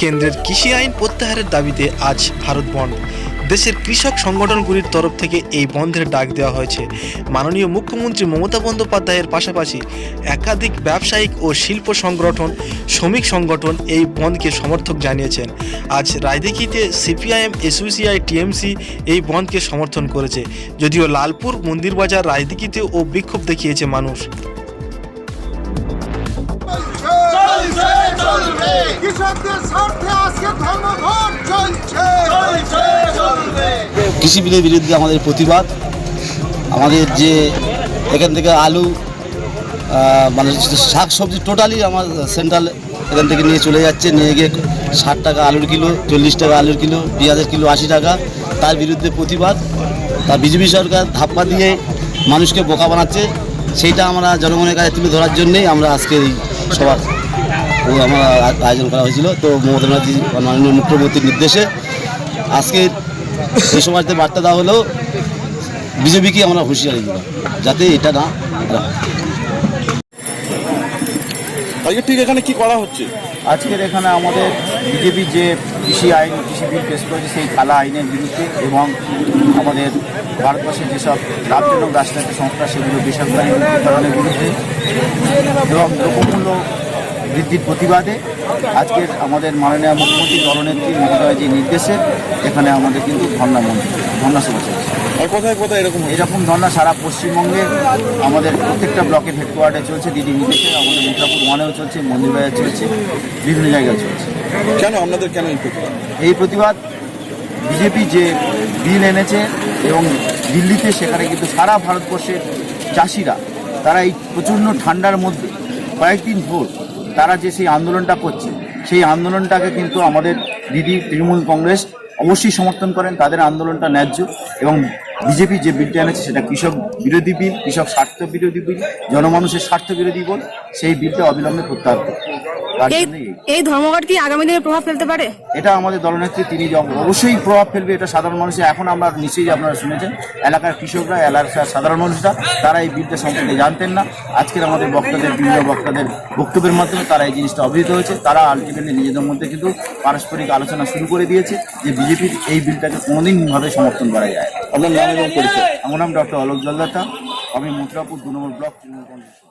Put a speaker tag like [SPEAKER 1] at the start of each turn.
[SPEAKER 1] কেন্দ্রের কৃষি আইন প্রত্যাহারের দাবিতে আজ ভারত বন্ধ। দেশের কৃষক সংগঠনগুলির তরফ থেকে এই বন্ধের ডাক দেওয়া হয়েছে। মাননীয় মুখ্যমন্ত্রী মমতা বন্দ্যোপাধ্যায়ের পাশাপাশি একাধিক ব্যবসায়িক ও শিল্প সংগঠন, শ্রমিক সংগঠন এই বন্ধকে সমর্থক জানিয়েছেন। আজ রায়দিঘিতে সিপিআইএম, এসইউসিআই, টিএমসি এই বন্ধকে সমর্থন করেছে। যদিও লালপুর, মন্দিরবাজার রায়দিঘিতে ও বিক্ষোভ দেখিয়েছে মানুষ।
[SPEAKER 2] কৃষি বিলের বিরুদ্ধে আমাদের প্রতিবাদ। আমাদের যে এখান থেকে আলু মানে শাক সবজি টোটালি আমার সেন্ট্রাল এখান থেকে নিয়ে চলে যাচ্ছে। নিয়ে গিয়ে ষাট টাকা আলুর কিলো চল্লিশ টাকা আলুর কিলো পেঁয়াজের কিলো আশি টাকা। তার বিরুদ্ধে প্রতিবাদ। তা বিজেপি সরকার ধাপ্পা দিয়ে মানুষকে বোকা বানাচ্ছে। সেইটা আমরা জনগণের কাছে তুলে ধরার জন্যেই আমরা আজকে এই সবার ও আমরা আয়োজন করা হয়েছিল তো মমতা ব্যানার্জি মাননীয় মুখ্যমন্ত্রীর নির্দেশে আজকে এই সমাজতে বার্তা দেওয়া হলো বিজেপিকে আমরা হুঁশিয়ারি দিলাম যাতে এটা না হয়।
[SPEAKER 3] আজকে ঠিক এখানে কি করা হচ্ছে
[SPEAKER 4] আজকের এখানে আমাদের বিজেপি যে কৃষি আইন কৃষি বিল পেশ করেছে সেই কালা আইনের বিরুদ্ধে এবং আমাদের ভারতবর্ষের যেসব লাভজনক রাজনৈতিক সংস্থা সেগুলো বেসরকারীকরণের বিরুদ্ধে এবং দ্রব্যমূল্য বৃদ্ধির প্রতিবাদে আজকের আমাদের মাননীয় মুখ্যমন্ত্রী দলনেত্রী মমতাবাজির নির্দেশে এখানে আমাদের কিন্তু ধর্ণা মন্দির ধর্ণা সভা চলছে।
[SPEAKER 3] আর কোথায় কোথায় এরকম
[SPEAKER 4] এরকম ধর্ণা সারা পশ্চিমবঙ্গে আমাদের প্রত্যেকটা ব্লকের হেডকোয়ার্টারে চলছে দিদি নির্দেশে আমাদের মিঠাপুর ওয়ানেও চলছে মন্দিরবাজার চলছে বিভিন্ন জায়গায় চলছে।
[SPEAKER 3] কেন আপনাদের কেন এই প্রতিবাদ?
[SPEAKER 4] এই প্রতিবাদ বিজেপি যে বিল এনেছে এবং দিল্লিতে সেখানে কিন্তু সারা ভারতবর্ষের চাষিরা তারা এই প্রচণ্ড ঠান্ডার মধ্যে কয়েকদিন ভোর তারা যে সেই আন্দোলনটা করছে, সেই আন্দোলনটাকে কিন্তু আমাদের দিদি তৃণমূল কংগ্রেস অবশ্যই সমর্থন করেন, তাদের আন্দোলনটা ন্যায্য এবং বিজেপি যে বিলটা এনেছে সেটা কৃষক বিরোধী বিল কৃষক স্বার্থ বিরোধী বিল জনমানুষের স্বার্থ বিরোধী বিল সেই বিলটা অবিলম্বে প্রত্যাহার
[SPEAKER 5] এই ধর্মঘট কি আগামী দিনে প্রভাব ফেলতে পারে?
[SPEAKER 4] এটা আমাদের দলনেত্রী তিনি অবশ্যই প্রভাব ফেলবে এটা সাধারণ মানুষের এখন আমরা নিশ্চয়ই আপনারা শুনেছেন। এলাকার কৃষকরা এলাকার সাধারণ মানুষরা তারা এই বিলটা সম্পর্কে জানতেন না। আজকের আমাদের বক্তাদের বিভিন্ন বক্তাদের বক্তব্যের মাধ্যমে তারা এই জিনিসটা অবহিত হয়েছে। তারা আলটিমেটলি নিজেদের মধ্যে কিন্তু পারস্পরিক আলোচনা শুরু করে দিয়েছে যে বিজেপির এই বিলটাকে কোনোদিনভাবে সমর্থন করা যায়।
[SPEAKER 3] আপনার নাম এবং পরিচয়।
[SPEAKER 4] আমার নাম ডক্টর অলোক জলদাতা। আমি মুদ্রাপুর দু নম্বর ব্লক তৃণমূল কংগ্রেস।